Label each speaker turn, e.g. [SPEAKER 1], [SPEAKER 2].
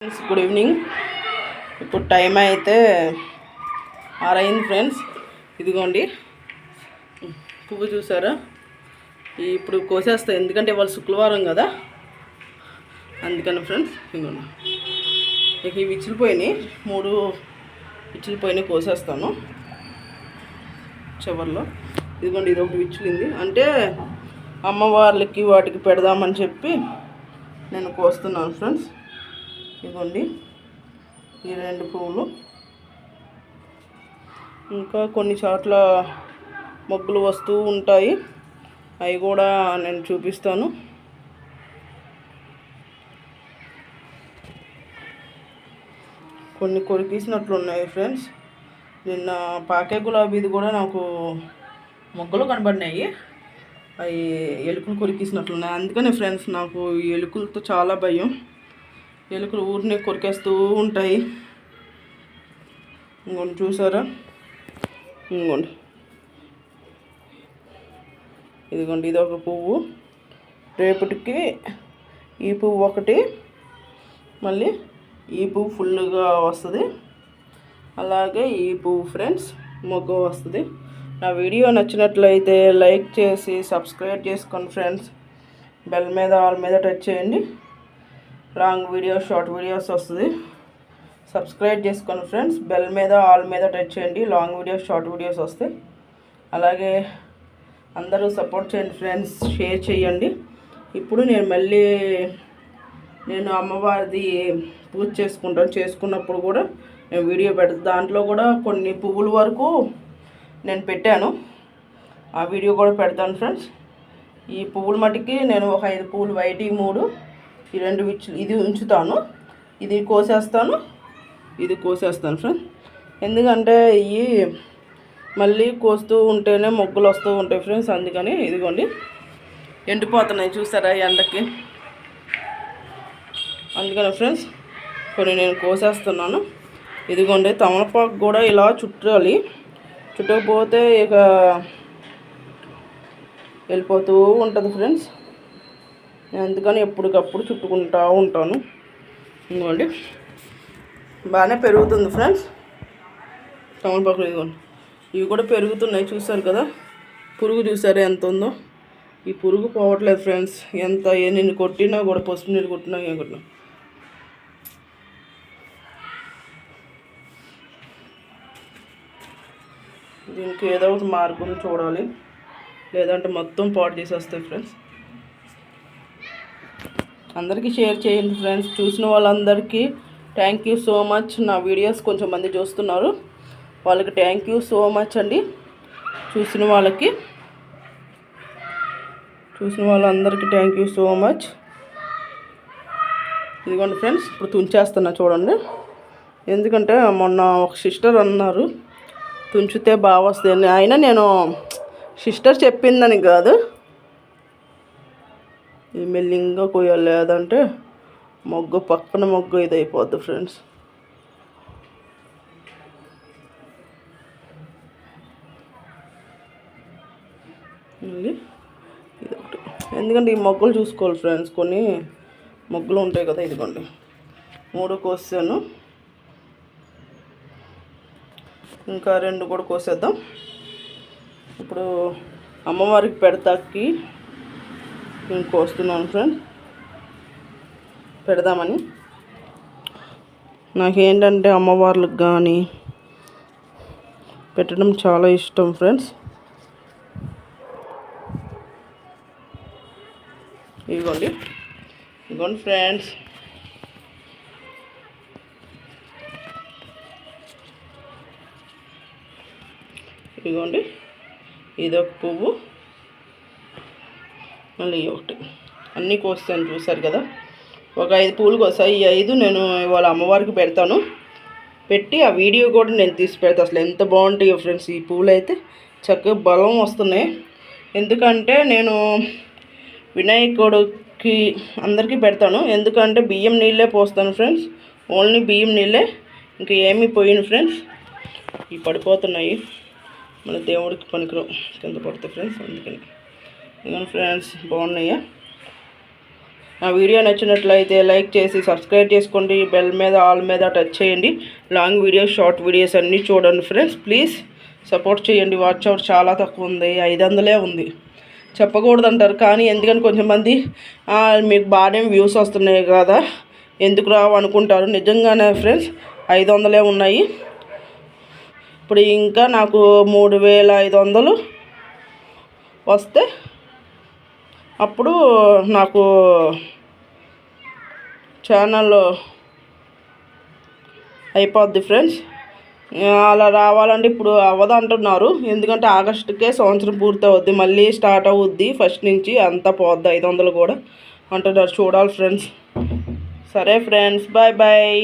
[SPEAKER 1] Friends good evening ఇప్పుడు time అయితే ఆరైంది ఫ్రెండ్స్ ఇదిగోండి. పువ్వు చూసారా? ఇప్పుడు కోసేస్తాయి ఎందుకంటే ఇవాళ శుక్రవారం కదా. అందుకని ఫ్రెండ్స్ ఇదిగోండి. ఇక ఇవి ఇచ్చిలిపోయినాయి మూడు ఇచ్చిలిపోయినాయి కోసేస్తాను. చివర్లో. ఇదిగోండి ఇది ఒకటి విచ్చిలింది అంటే అమ్మవార్లకి వాటికి పెడదామని చెప్పి నేను కోస్తున్నాను ఫ్రెండ్స్ ఇదిగోండి ఈ రెండు పువ్వులు. ఇంకా కొన్ని చోట్ల మొగ్గులు వస్తూ ఉంటాయి. అవి కూడా నేను చూపిస్తాను. కొన్ని కొరికేసినట్లు ఉన్నాయి ఫ్రెండ్స్. నిన్న పాకే గులాబీది కూడా నాకు మొగ్గలు కనబడినాయి. అవి ఎలుకలు కొరికేసినట్లున్నాయి అందుకనే ఫ్రెండ్స్ నాకు ఈ ఎలుకలతో చాలా భయం. ఎలుకలు ఊరినే కొరికేస్తూ ఉంటాయి. ఇంకోండి చూసారా? ఇంకోండి. ఇదిగోండి ఇది ఒక పువ్వు. రేపటికి ఈ పువ్వు ఒకటి. మళ్ళీ ఈ పువ్వు ఫుల్గా వస్తుంది. అలాగే ఈ పువ్వు ఫ్రెండ్స్ మొగ్గ వస్తుంది. నా వీడియో నచ్చినట్లయితే లైక్ చేసి సబ్స్క్రైబ్ చేసుకోండి ఫ్రెండ్స్. బెల్ మీద ఆల్ మీద టచ్ చేయండి. లాంగ్ వీడియోస్ షార్ట్ వీడియోస్ వస్తుంది. సబ్స్క్రైబ్ చేసుకోండి ఫ్రెండ్స్ బెల్ మీద ఆల్ మీద టచ్ చేయండి. లాంగ్ వీడియోస్ షార్ట్ వీడియోస్ వస్తాయి అలాగే అందరూ సపోర్ట్ చేయండి ఫ్రెండ్స్ షేర్ చేయండి. ఇప్పుడు నేను మళ్ళీ నేను అమ్మవారిది పూజ చేసుకుంటాను. చేసుకున్నప్పుడు కూడా నేను వీడియో పెడతాను దాంట్లో కూడా కొన్ని పువ్వుల వరకు నేను పెట్టాను. ఆ వీడియో కూడా పెడతాను ఫ్రెండ్స్. ఈ పువ్వుల మటుకి నేను ఒక ఐదు పువ్వులు వైట్ మూడు ఈ రెండు విచ్చులు ఇది ఉంచుతాను. ఇది కోసేస్తాను. ఇది కోసేస్తాను ఫ్రెండ్స్. ఎందుకంటే ఇవి మళ్ళీ కోస్తూ ఉంటేనే మొగ్గులు వస్తూ ఉంటాయి ఫ్రెండ్స్. అందుకని ఇదిగోండి. ఎండిపోతున్నాయి చూసారా ఈ ఎండకి? అందుకని ఫ్రెండ్స్ కొన్ని నేను కోసేస్తున్నాను. ఇదిగోండి తమలపాకు కూడా ఇలా చుట్టాలి. చుట్టకపోతే ఇక వెళ్ళిపోతూ ఉంటుంది ఫ్రెండ్స్. అందుకని ఎప్పటికప్పుడు చుట్టుకుంటూ ఉంటాను. ఇదిగోండి. బాగానే పెరుగుతుంది ఫ్రెండ్స్. తమలపాకులు ఇదిగోండి. ఇవి కూడా పెరుగుతున్నాయి చూసారు కదా? పురుగు చూసారు ఎంత ఉందో? ఈ పురుగు పోవట్లేదు ఫ్రెండ్స్. ఎంత ఏ నేను కొట్టినా కూడా పసుపు నీళ్ళు కొట్టినా ఏం కొట్టినా. దీనికి ఏదో ఒక మార్గం చూడాలి. లేదంటే మొత్తం పాటు చేసేస్తాయి ఫ్రెండ్స్. అందరికీ షేర్ చేయండి ఫ్రెండ్స్. చూసిన వాళ్ళందరికీ థ్యాంక్ యూ సో మచ్ నా వీడియోస్ కొంచెం మంది చూస్తున్నారు. వాళ్ళకి థ్యాంక్ యూ సో మచ్ అండి. చూసిన వాళ్ళకి చూసిన వాళ్ళందరికీ థ్యాంక్ యూ సో మచ్ ఇదిగోండి ఫ్రెండ్స్ ఇప్పుడు తుంచేస్తున్నా చూడండి. ఎందుకంటే మొన్న ఒక సిస్టర్ అన్నారు తుంచితే బాగా వస్తుంది అయినా నేను సిస్టర్ చెప్పిందని కాదు. ఇది మెల్లింగా కొయ్యాలి. లేదంటే మొగ్గు పక్కన మొగ్గు ఇది అయిపోద్ది ఫ్రెండ్స్. మళ్ళీ ఇది ఒకటి ఎందుకంటే ఈ మొగ్గలు చూసుకోవాలి ఫ్రెండ్స్. కొన్ని మొగ్గలు ఉంటాయి కదా ఇదిగోండి. మూడు కోసాను. ఇంకా రెండు కూడా కోసేద్దాం. ఇప్పుడు అమ్మవారికి పెడతాకి నేను కోస్తున్నాను ఫ్రెండ్స్ పెడదామని. నాకేంటంటే అమ్మవార్లకు కానీ పెట్టడం చాలా ఇష్టం ఫ్రెండ్స్ ఇదిగోండి. ఇదిగోండి ఫ్రెండ్స్ ఇదిగోండి. ఇదొక పువ్వు. మళ్ళీ ఒకటి. అన్నీ కోస్తాను చూసారు కదా? ఒక ఐదు పూలు కోసాయి ఈ ఐదు నేను ఇవాళ అమ్మవారికి పెడతాను. పెట్టి ఆ వీడియో కూడా నేను తీసి పెడతాను అసలు ఎంత బాగుంటాయో ఫ్రెండ్స్ ఈ పూలు అయితే చక్కగా బలం వస్తున్నాయి. ఎందుకంటే నేను వినాయకుడికి అందరికీ పెడతాను. ఎందుకంటే బియ్యం నీళ్ళే పోస్తాను ఫ్రెండ్స్. ఓన్లీ బియ్యం నీళ్ళే. ఇంకా ఏమీ పోయిన ఫ్రెండ్స్. ఇవి పడిపోతున్నాయి. మన దేవుడికి పనికిరావు. కింద పడతాయి ఫ్రెండ్స్ అందుకని. ఇవన్ ఫ్రెండ్స్? బాగున్నాయా? నా వీడియో నచ్చినట్లయితే లైక్ చేసి సబ్స్క్రైబ్ చేసుకోండి. బెల్ మీద ఆల్ మీద టచ్ చేయండి. లాంగ్ వీడియోస్ షార్ట్ వీడియోస్ అన్నీ చూడండి ఫ్రెండ్స్. ప్లీజ్ సపోర్ట్ చేయండి. వాచ్ అవర్ చాలా తక్కువ ఉంది. ఐదు వందలే ఉంది. చెప్పకూడదు అంటారు కానీ ఎందుకని కొంచెం మంది మీకు బాగానే వ్యూస్ వస్తున్నాయి కదా. ఎందుకు రావు అనుకుంటారు. నిజంగానే ఫ్రెండ్స్ ఐదు వందలే ఉన్నాయి. ఇప్పుడు ఇంకా నాకు మూడు వేల ఐదు వందలు వస్తే అప్పుడు నాకు ఛానల్ అయిపోద్ది ఫ్రెండ్స్. అలా రావాలంటే ఇప్పుడు అవ్వదు అంటున్నారు. ఎందుకంటే ఆగస్టుకే సంవత్సరం పూర్తి అవుద్ది. మళ్ళీ స్టార్ట్ అవుద్ది ఫస్ట్ నుంచి అంతా పోద్ది ఐదు వందలు కూడా. అంటున్నారు. చూడాలి ఫ్రెండ్స్. సరే ఫ్రెండ్స్. Bye bye.